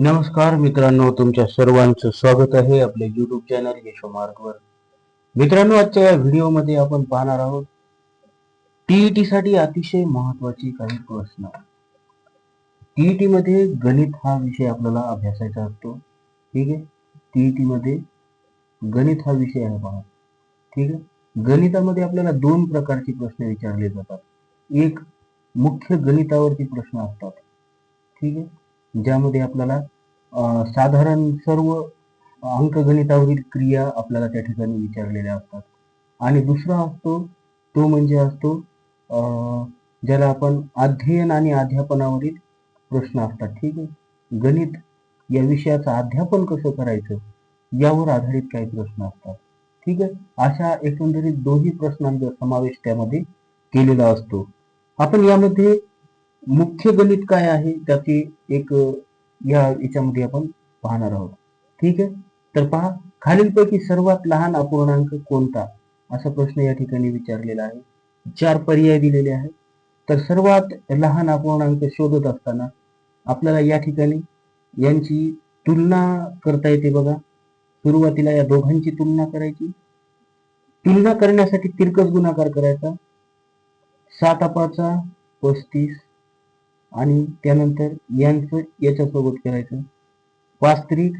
नमस्कार मित्रांनो तुमच्या सर्वांचं स्वागत आहे आपल्या युट्यूब चॅनल यशोमार्गवर मित्रांनो आजच्या या व्हिडिओमध्ये आपण पाहणार आहोत टीईटी साठी अतिशय महत्वाची काही प्रश्न. टीईटी मध्ये गणित हा विषय आपल्याला अभ्यासायचा असतो ठीक आहे? टीईटी मध्ये गणित हा विषय आहे पहा ठीक आहे? गणितामध्ये आपल्याला दोन प्रकारचे प्रश्न विचारले जातात. एक मुख्य गणितावरती प्रश्न असतात ठीक आहे? ज्यामध्ये आपल्याला साधारण सर्व अंकगणितावरील क्रिया आपल्याला त्या ठिकाणी विचारलेल्या असतात. आणि दुसरा असतो तो म्हणजे असतो ज्याला आपण अध्ययन आणि अध्यापनावरील प्रश्न असतात. ठीक आहे? गणित या विषयाचं अध्यापन कसं करायचं यावर आधारित काही प्रश्न असतात. ठीक आहे? अशा एकंदरीत दोन्ही प्रश्नांचा समावेश त्यामध्ये केलेला असतो. आपण यामध्ये मुख्य गणित काय आहे? त्याची एक या याच्यामध्ये आपण पाहणार आहोत. ठीक आहे? तर पहा खालीलपैकी सर्वात लहान अपूर्णांक कोणता? असा प्रश्न या ठिकाणी विचारलेला आहे. चार पर्याय दिलेले आहेत. तर सर्वात लहान अपूर्णांक शोधत असताना आपल्याला या ठिकाणी यांची तुलना करता येते बघा. सुरुवातीला या दोघांची तुलना करायची. तुलना करण्यासाठी तिरकस गुणाकार करायचा. सात अपाचा पस्तीस आणि त्यानंतर यांचं याच्यासोबत करायचं. पाच त्रिक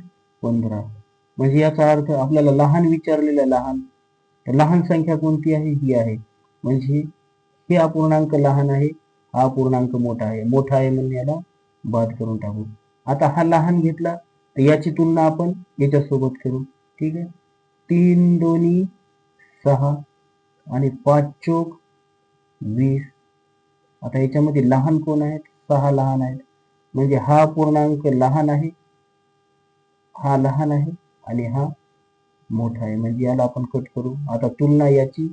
पंधरा. म्हणजे याचा अर्थ आपल्याला लहान विचारलेलं लहान. तर लहान संख्या कोणती आहे? ही आहे. म्हणजे हे अपूर्णांक लहान आहे हा अपूर्णांक मोठा आहे. मोठा आहे म्हणून याला बाद करून टाकू. आता हा लहान घेतला तर याची तुलना आपण याच्यासोबत करू. ठीक आहे? तीन दोन्ही सहा आणि पाच चोक वीस. आता याच्यामध्ये लहान कोण आहेत? सहा लहान आहेत म्हणजे हा पूर्णांक लहान आहे. हा लहान आहे आणि हा मोठा आहे. म्हणजे याला आपण कट करू. आता तुलना याची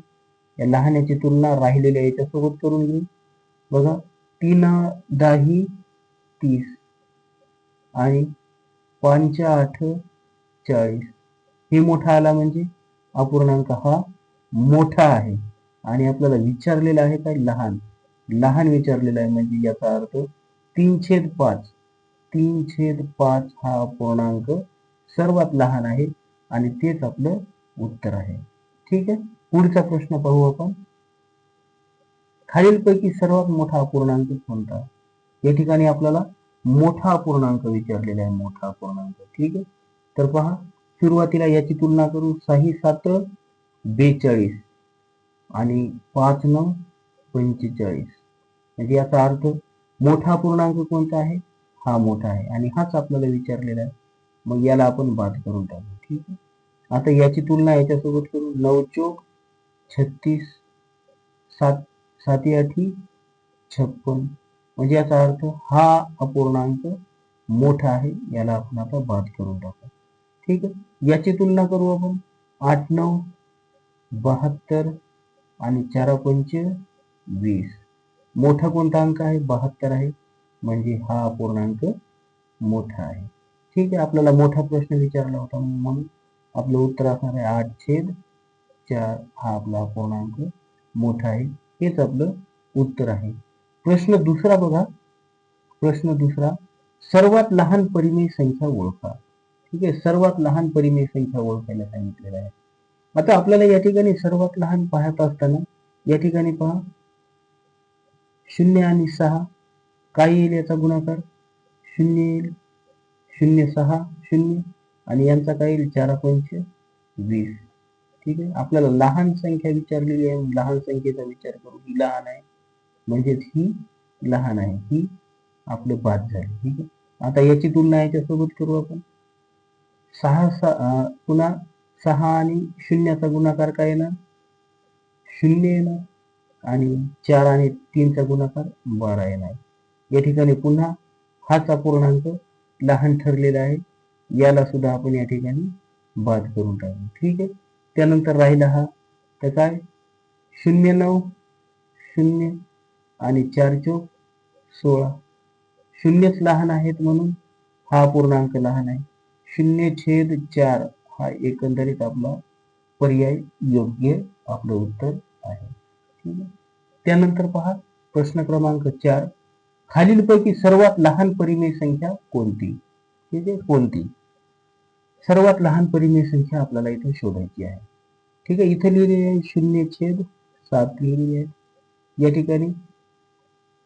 या लहानाची तुलना राहिलेल्या याच्यासोबत करून घेऊ. बघा तीन दाही तीस आणि पाच आठ चाळीस. हे मोठा आला म्हणजे अपूर्णांक हा मोठा आहे. आणि आपल्याला विचारलेला आहे काय? लहान. लहान विचारलेला आहे म्हणजे याचा अर्थ तीन छेद पाच. तीन छेद पाच हा पूर्णांक सर्वात लहान आहे आणि तेच आपलं उत्तर आहे. ठीक आहे? पुढचा प्रश्न पाहू आपण. खालीलपैकी सर्वात मोठा अपूर्णांक कोणता? या ठिकाणी आपल्याला मोठा अपूर्णांक विचारलेला आहे मोठा अपूर्णांक ठीक आहे? तर पहा सुरुवातीला याची तुलना करू. सही सात बेचाळीस आणि पाच नऊ पंचेचाळीस म्हणजे याचा अर्थ मोठा पूर्णांक कोणता आहे? हा मोठा आहे. आणि हाच आपल्याला विचारलेला आहे. मग याला आपण बाद करून टाकू. ठीक आहे? आता याची तुलना याच्यासोबत करू नऊ चोक छत्तीस सात साती आठी छप्पन. म्हणजे याचा अर्थ हा अपूर्णांक मोठा आहे. याला आपण आता बाद करून टाकू. ठीक आहे? याची तुलना करू आपण. आठ नऊ बहात्तर आणि चारा पंच वीस. मोठा कोणता अंक आहे? बहात्तर आहे. म्हणजे हा अपूर्णांक मोठा आहे. ठीक आहे आपल्याला मोठा प्रश्न विचारला होता म्हणून आपलं उत्तर असणार आहे आठ छेद चार. हा आपला अपूर्णांक मोठा आहे. हेच आपलं उत्तर आहे. प्रश्न दुसरा बघा. प्रश्न दुसरा सर्वात लहान परिमेय संख्या ओळखा. ठीक आहे सर्वात लहान परिमेय संख्या ओळखायला सांगितलेलं आहे. आता आपल्याला या ठिकाणी सर्वात लहान पाहत असताना या ठिकाणी पहा. शून्य आणि सहा. काय येईल याचा गुणाकार? शून्य येईल. शून्य सहा शून्य. आणि यांचा काय येईल? चार पंच वीस. ठीक आहे? आपल्याला लहान संख्या विचारलेली आहे. लहान संख्येचा विचार करू. ही लहान आहे. म्हणजेच ही लहान आहे. ही आपलं बाद झाली. ठीक आहे? आता याची तुलना याच्यासोबत करू आपण. सहा सहा पुन्हा सहा आणि शून्याचा गुणाकार काय येणार? शून्य येणार. आणि चार आणि तीनचा गुणाकार बारा येणार या ठिकाणी पुन्हा हाच अपूर्णांक लहान ठरलेला आहे. याला सुद्धा आपण या ठिकाणी बाद करून टाकू. ठीक आहे? त्यानंतर राहिला हा तर काय? शून्य नऊ शून्य आणि चार चौक सोळा. शून्यच लहान आहेत म्हणून हा पूर्णांक लहान आहे. शून्य छेद चार हा एकंदरीत आपला पर्याय योग्य आपलं उत्तर आहे आहे. त्यानंतर पहा प्रश्न क्रमांक चार. खालीलपैकी सर्वात लहान परिमेय संख्या कोणती? ठीक आहे कोणती? सर्वात लहान परिमेय संख्या आपल्याला इथे शोधायची आहे. ठीक आहे इथे लिहिलेली आहे शून्य छेद सात लिहिलेली आहे या ठिकाणी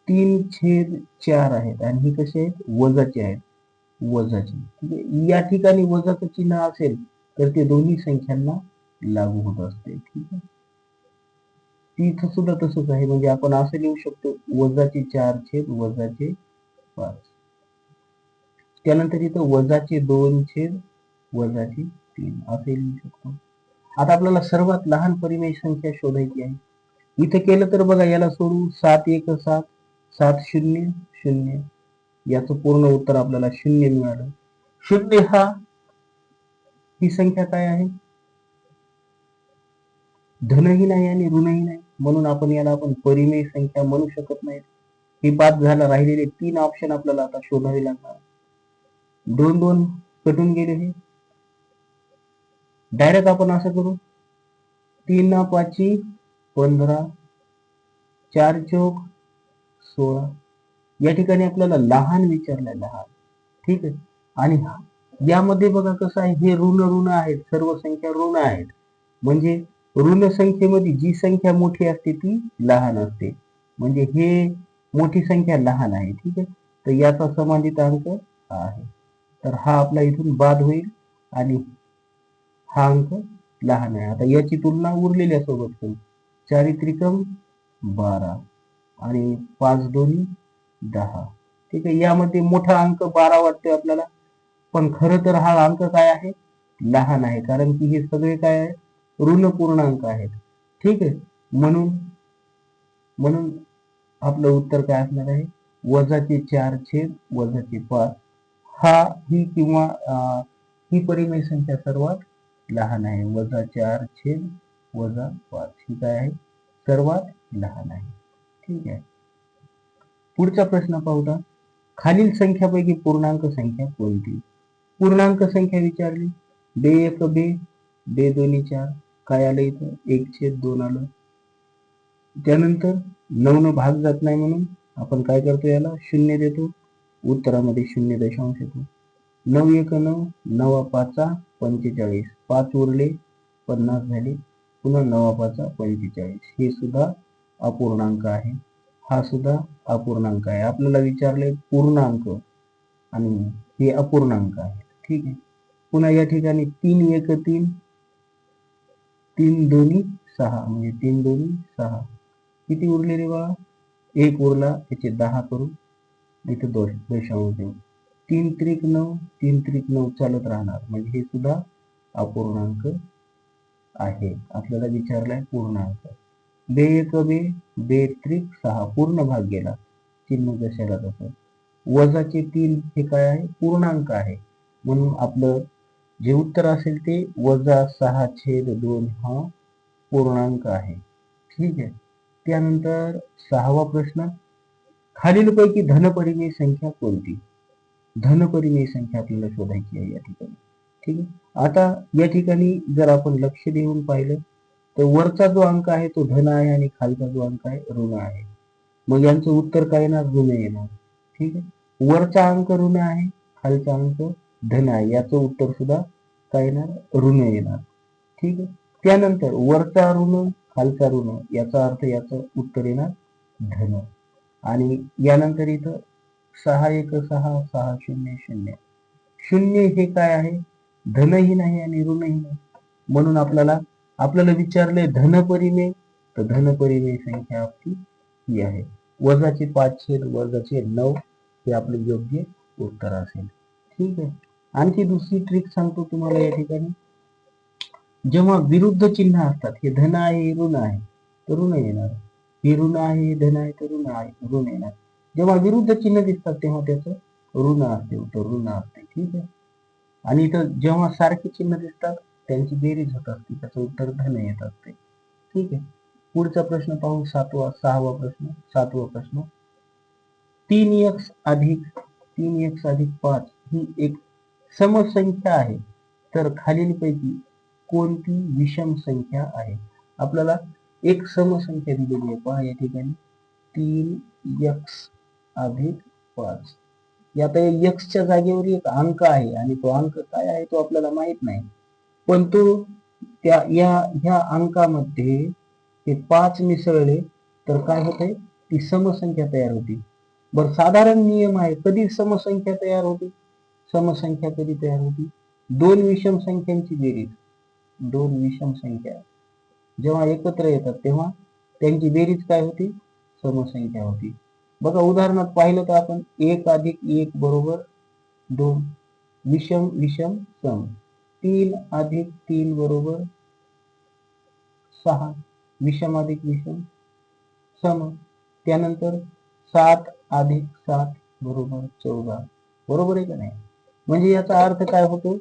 तीन छेद चार आहेत आणि ही कसे आहेत? वजाचे आहेत. वजाचे. ठीक आहे या ठिकाणी वजाचं चिन्ह असेल तर ते दोन्ही संख्यांना लागू होत असते. ठीक आहे. इथं सुद्धा तसंच आहे. म्हणजे आपण असं लिहू शकतो वजाचे चार छेद वजाचे पाच. त्यानंतर इथं वजाचे दोन छेद वजाचे तीन. असे लिहू शकतो. आता आपल्याला सर्वात लहान परिमेय संख्या शोधायची आहे. इथं केलं तर बघा याला सोडू सात एक सात सात शून्य शून्य. याचं पूर्ण उत्तर आपल्याला शून्य मिळालं. शून्य हा ही संख्या काय आहे? धनही नाही आणि ऋणही नाही म्हणून आपण याला आपण परिमेय संख्या म्हणू शकत नाही. हे पाच झाला राहिलेले तीन ऑप्शन आपल्याला आता शोधावे लागणार. दोन दोन कटून गेले हे. डायरेक्ट आपण असं करू. तीन ना पाची पंधरा चार चौक सोळा. या ठिकाणी आपल्याला लहान विचारलाय लहान. ठीक आहे? आणि यामध्ये बघा कसं आहे हे ऋण ऋण आहेत. सर्व संख्या ऋण आहेत. म्हणजे ऋण संख्येमध्ये जी संख्या मोठी असते ती लहान असते. म्हणजे हे मोठी संख्या लहान आहे ठीक आहे? तर याचा संबंधित अंक हा आहे. तर हा आपला इथून बाद होईल आणि हा अंक लहान आहे. आता याची तुलना उरलेल्या सोबत करू. चारित्रिकम बारा आणि पाच दोन्ही दहा. ठीक आहे? यामध्ये मोठा अंक बारा वाटतोय आपल्याला. पण खरं तर हा अंक काय आहे? लहान आहे. कारण की हे सगळे काय आहे? ऋण पूर्णांक आहेत. ठीक आहे? म्हणून म्हणून आपलं उत्तर काय असणार आहे? वजाचे चार छेद वजाचे पाच. हा ही किंवा ही परिमेय संख्या सर्वात लहान आहे. वजा चार छेद वजा पाच. ही काय आहे? सर्वात लहान आहे. ठीक आहे? पुढचा प्रश्न पाहूया खालील संख्यापैकी पूर्णांक संख्या कोणती? पूर्णांक संख्या विचारली. बे एक बे बे दोन्ही चार. काय आलं इथं? एक छेद दोन आलं. त्यानंतर नऊ न भाग जात नाही म्हणून आपण काय करतो याला? शून्य देतो. उत्तरामध्ये शून्य दशांश येतो. नऊ एक नऊ नवा पाचा पंचेचाळीस. पाच उरले पन्नास झाले. पुन्हा नवा पाचा पंचेचाळीस. हे सुद्धा अपूर्णांक आहे. हा सुद्धा अपूर्णांक आहे. आपल्याला विचारले पूर्णांक आणि हे अपूर्णांक आहे. ठीक आहे. पुन्हा या ठिकाणी तीन एक तीन तीन दोन्ही सहा म्हणजे तीन दोन्ही सहा. किती उरले रे एक उरला त्याचे दहा करू. इथे दोष दशांश देऊ तीन त्रिक नऊ तीन त्रिक नऊ चालत राहणार. म्हणजे हे सुद्धा अपूर्णांक आहे. आपल्याला विचारलाय पूर्णांक. बे एक बे बे त्रिक सहा पूर्ण भाग गेला. चिन्ह दशाला तसं. वजाचे तीन हे काय आहे? पूर्णांक आहे. म्हणून आपलं जे उत्तर असेल ते वजा सहा छेद दोन हा पूर्णांक आहे. ठीक आहे? त्यानंतर सहावा प्रश्न खालीलपैकी धनपरिमेय संख्या कोणती? धनपरिमेय संख्या आपल्याला शोधायची आहे या ठिकाणी. ठीक आहे? आता या ठिकाणी जर आपण लक्ष देऊन पाहिलं तर वरचा जो अंक आहे तो धन आहे आणि खालचा जो अंक आहे ऋण आहे. मग यांचं उत्तर काय येणार? ऋण येणार. ठीक आहे? वरचा अंक ऋण आहे खालचा अंक धन आहे याचं उत्तर सुद्धा काय येणार ऋण येणार. ठीक आहे? त्यानंतर वरचा ऋण खालचा ऋण याचा अर्थ याचं उत्तर येणार धन. आणि यानंतर इथं सहा एक सहा सहा शून्य शून्य. शून्य हे काय आहे? धनही नाही आणि ऋणही नाही. म्हणून आपल्याला आपल्याला विचारले धनपरिमेय तर धन परिमेय संख्या आपली ही आहे. वजाचे पाच छेद वजाचे नऊ हे आपले योग्य उत्तर असेल. ठीक आहे? आणखी दुसरी ट्रिक सांगतो तुम्हाला या ठिकाणी. जेव्हा विरुद्ध चिन्ह असतात हे धन आहे ऋण आहे तर ऋण येणार. हे ऋण आहे धन आहे तर ऋण आहे ऋण येणार. जेव्हा विरुद्ध चिन्ह दिसतात तेव्हा त्याचं ऋण असते उत्तर ऋण असते. ठीक आहे? आणि इथं जेव्हा सारखे चिन्ह दिसतात त्यांची बेरीज होत असते त्याचं उत्तर धन येत असते. ठीक आहे? पुढचा प्रश्न पाहू सातवा सहावा प्रश्न सातवा प्रश्न. तीन एक्स अधिक तीन एक्स अधिक पाच ही एक समसंख्या आहे. तर खालीलपैकी कोणती विषम संख्या आहे? आपल्याला एक समसंख्या दिलेली आहे. पहा या ठिकाणी तीन यक्स अधिक पाच. आता यक्सच्या जागेवर एक अंक आहे आणि तो अंक काय आहे तो आपल्याला माहीत नाही. पण तो त्या या ह्या अंकामध्ये ते पाच मिसळले तर काय होतंय? ती समसंख्या तयार होती. बर साधारण नियम आहे. कधी समसंख्या तयार होती? समसंख्या कधी तयार होती? दोन विषम संख्यांची बेरीज. दोन विषम संख्या. जेव्हा एकत्र येतात तेव्हा त्यांची बेरीज काय होती? समसंख्या होती. बघा उदाहरणात पाहिलं तर आपण एक अधिक एक बरोबर दोन. विषम विषम सम. तीन अधिक तीन बरोबर सहा. विषम अधिक विषम सम. त्यानंतर सात अधिक सात बरोबर चौदा. बरोबर आहे का नाही? म्हणजे याचा अर्थ काय होतो?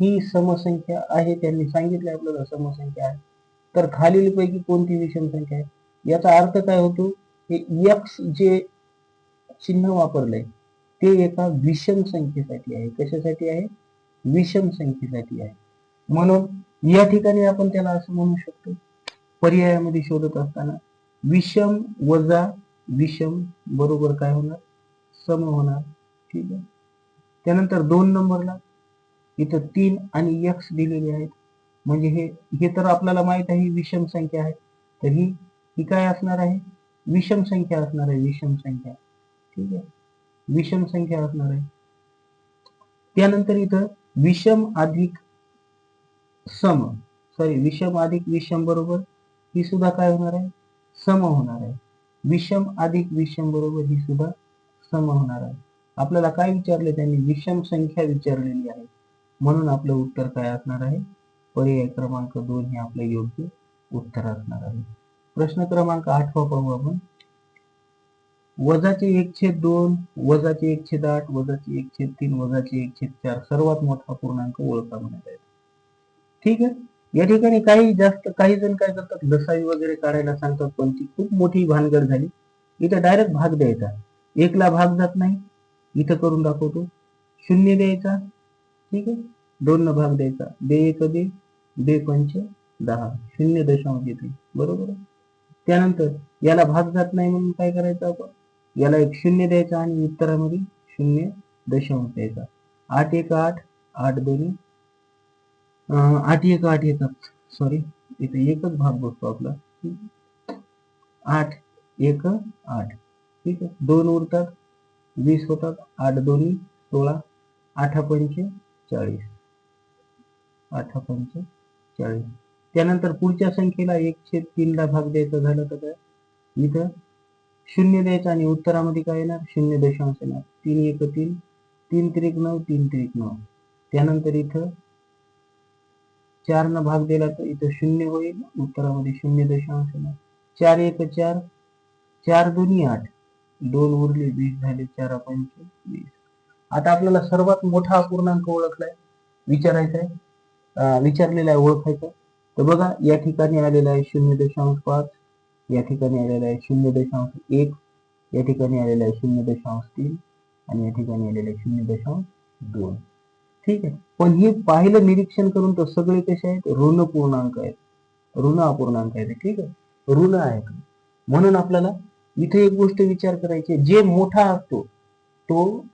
ही समसंख्या आहे त्यांनी सांगितलं आपल्याला समसंख्या आहे. तर खालीलपैकी कोणती विषम संख्या आहे? याचा अर्थ काय होतो? हे यक्स जे चिन्ह वापरलंय ते एका विषम संख्येसाठी आहे. कशासाठी आहे? विषम संख्येसाठी आहे. म्हणून या ठिकाणी आपण त्याला असं म्हणू शकतो पर्यायामध्ये शोधत असताना विषम वजा विषम बरोबर काय होणार? सम होणार. ठीक आहे? त्यानंतर दोन नंबरला इथं तीन आणि एक्स दिलेले आहेत. म्हणजे हे हे तर आपल्याला माहीत आहे विषम संख्या आहे. तर ही ही काय असणार आहे? विषम संख्या असणार आहे विषम संख्या. ठीक आहे? विषम संख्या असणार आहे. त्यानंतर इथं विषम अधिक सम. सॉरी विषम अधिक विषम बरोबर ही सुद्धा काय होणार आहे? सम होणार आहे. विषम अधिक विषम बरोबर ही सुद्धा सम होणार आहे. आपल्याला काय विचारले त्यांनी? विषम संख्या विचारलेली आहे. म्हणून आपलं उत्तर काय असणार आहे? पर्याय क्रमांक दोन हे आपलं योग्य उत्तर असणार आहे. प्रश्न क्रमांक आठवा पाहू आपण. वजाचे एकशे दोन वजाचे एकशे आठ वजाचे एकशे तीन वजाचे एकशे चार सर्वात मोठा पूर्णांक ओळखा म्हणत आहे ठीक आहे? या ठिकाणी काही जास्त काही जण काय करतात? लसाई वगैरे काढायला सांगतात पण ती खूप मोठी भानगड झाली. इथं डायरेक्ट भाग द्यायचा. एकला भाग जात नाही. इथं करून दाखवतो. शून्य द्यायचा ठीक आहे? दोन न भाग द्यायचा. बे एक दे बे पंच दहा. शून्य दशांश येते. बरोबर त्यानंतर याला भाग जात नाही म्हणून काय करायचं आपण? याला एक शून्य द्यायचा आणि उत्तरामध्ये शून्य दशांश द्यायचा. आठ एक आठ आठ दोन्ही आठ एक आठ येतात. सॉरी इथे एकच भाग बसतो आपला. आठ एक आठ. ठीक आहे? दोन उरतात. वीस होतात आठ दोन्ही सोळा आठा पंच चाळीस. आठा पंच चाळीस. त्यानंतर पुढच्या संख्येला एकशे तीनला भाग द्यायचा झाला तर काय? इथं शून्य द्यायचं आणि उत्तरामध्ये काय येणार? शून्य दशांश येणार. तीन एक तीन तीन त्रिक नऊ तीन त्रिक नऊ. त्यानंतर इथं चारनं भाग दिला तर इथं शून्य होईल उत्तरामध्ये शून्य दशांश येणार. चार एक चार चार दोन्ही आठ. दोन उरले वीस झाले चार पंच वीस. आता आपल्याला सर्वात मोठा अपूर्णांक ओळखलाय विचारायचा आहे विचारलेला आहे ओळखायचा तर बघा या ठिकाणी आलेला आहे शून्य दशांश पाच या ठिकाणी आलेला आहे शून्य दशांश एक या ठिकाणी आलेला आहे शून्य दशांश तीन आणि या ठिकाणी आलेला आहे शून्य दशांश दोन. ठीक आहे? पण हे पाहिलं निरीक्षण करून तर सगळे कसे आहेत? ऋण पूर्णांक आहेत. ऋण अपूर्णांक आहेत. ठीक आहे? ऋण आहेत. म्हणून आपल्याला इथे एक गोष्ट विचार करायची जे मोठा असतो तो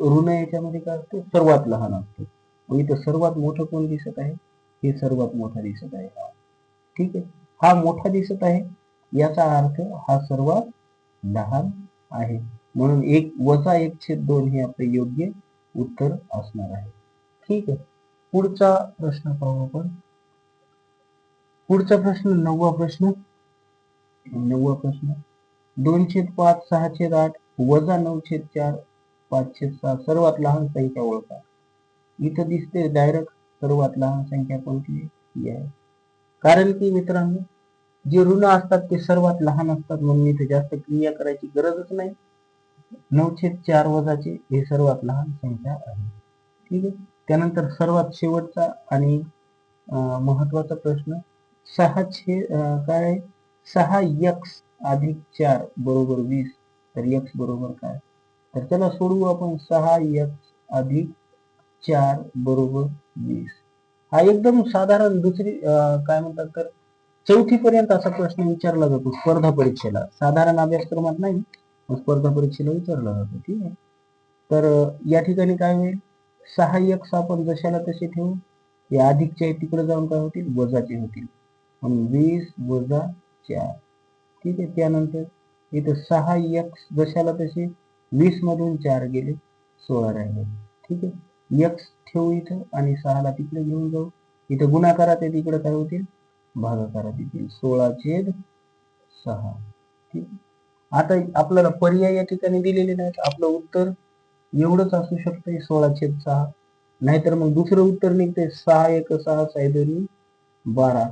ऋण याच्यामध्ये काय असतो? सर्वात लहान असतो. मग इथं सर्वात मोठं कोण दिसत आहे? हे सर्वात मोठा दिसत आहे. हा ठीक आहे? हा मोठा दिसत आहे याचा अर्थ हा सर्वात लहान आहे. म्हणून एक वचा एक छेद दोन हे आपले योग्य उत्तर असणार आहे. ठीक आहे? पुढचा प्रश्न पाहू आपण. पुढचा प्रश्न नववा प्रश्न. नववा प्रश्न. दोन छेद पाच सहा छेद आठ वजा नऊ छेद चार पाच छेद सहा सर्वात लहान संख्या ओळखा. इथं दिसते डायरेक्ट सर्वात लहान संख्या कोणती? आहे? ही आहे कारण की मित्रांनो जे ऋण असतात ते सर्वात लहान असतात म्हणून इथे जास्त क्रिया करायची गरजच नाही. नऊ छेद चार वजाचे हे सर्वात लहान संख्या आहे. ठीक आहे? त्यानंतर सर्वात शेवटचा आणि महत्त्वाचा प्रश्न सहा छे काय आहे? सहा यक्स अधिक चार बरोबर वीस तर यक्स बरोबर काय? तर त्याला सोडवू आपण सहा यक्स अधिक चार बरोबर वीस. हा एकदम साधारण दुसरी काय म्हणतात तर चौथी पर्यंत असा प्रश्न विचारला जातो स्पर्धा परीक्षेला. साधारण अभ्यासक्रमात नाही स्पर्धा परीक्षेला विचारला जातो. ठीक आहे? तर या ठिकाणी काय होईल? सहा एक्स आपण जशाला तसे ठेवू या अधिकच्या तिकडे जाऊन काय होतील? वजाचे होतील. मग वीस वजा चार. ठीक आहे त्यानंतर? इथं सहा एक्स जशाला तसे वीस मधून चार गेले सोळा राहिले. ठीक आहे? एक्स ठेवू इथं आणि सहाला तिकडे घेऊन जाऊ. इथं गुणाकारात आहे तिकडे काय होतील? भागाकारात येतील. सोळा छेद सहा. ठीक आहे. आता आपल्याला पर्याय या ठिकाणी दिलेले नाहीत. आपलं उत्तर एवढंच असू शकतंय सोळा छेद सहा. नाहीतर मग दुसरं उत्तर निघतंय सहा एक सहा सहा दोन्ही बारा.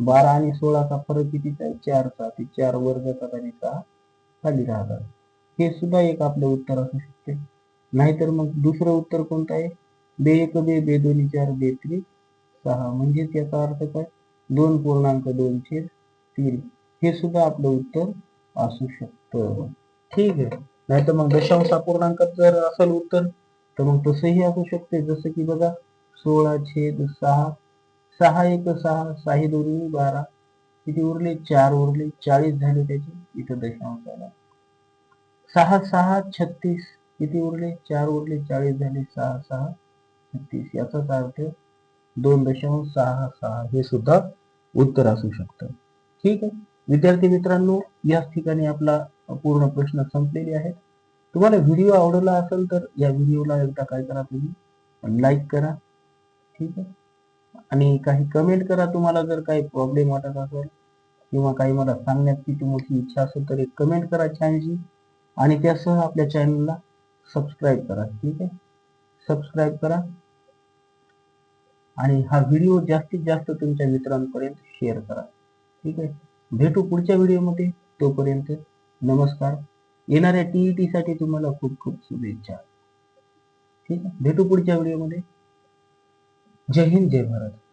बारा आणि सोळाचा फरक कितीचा आहे? चारचा. ते चार वर आणि सहा खाली राहतात. हे सुद्धा एक आपलं उत्तर असू शकते. नाहीतर मग दुसरं उत्तर कोणतं आहे? बे एक बे बे दोन्ही चार बे त्रिक सहा. म्हणजेच याचा अर्थ काय? दोन पूर्णांक दोन छेद तीन. हे सुद्धा आपलं उत्तर असू शकतं. ठीक आहे. नाहीतर मग दशांश पूर्णांक जर असेल उत्तर तर मग तसंही असू शकते. जसं की बघा सोळा छेद सहा सहा एक सहा साही दोन्ही बारा. किती उरले? चार उरले. चाळीस झाले त्याचे. इथं दशांश आला सहा सहा छत्तीस. किती उरले? चार उरले. चाळीस झाले. सहा सहा छत्तीस. याचाच अर्थ दोन दशांश सहा सहा हे सुद्धा उत्तर असू शकतं. ठीक आहे? विद्यार्थी मित्रांनो याच ठिकाणी आपला पूर्ण प्रश्न संपलेले आहेत. तुम्हाला व्हिडिओ आवडला असेल तर या व्हिडिओला एकदा काय करा तुम्ही? लाईक करा. ठीक आहे? आणि काही कमेंट करा तुम्हाला जर काही प्रॉब्लेम वाटत असेल किंवा काही मला सांगण्याची तुमची इच्छा असेल तर एक कमेंट करा छानशी आणि त्यासह आपल्या चॅनलला सबस्क्राईब करा ठीक आहे? सबस्क्राईब करा. आणि हा व्हिडिओ जास्तीत जास्त तुमच्या मित्रांपर्यंत शेअर करा ठीक आहे? भेटू पुढच्या व्हिडिओमध्ये तोपर्यंत नमस्कार. येणाऱ्या टीईटी साठी तुम्हाला खूप खूप शुभेच्छा. ठीक आहे? भेटू पुढच्या व्हिडिओमध्ये जय हिंद जय भारत.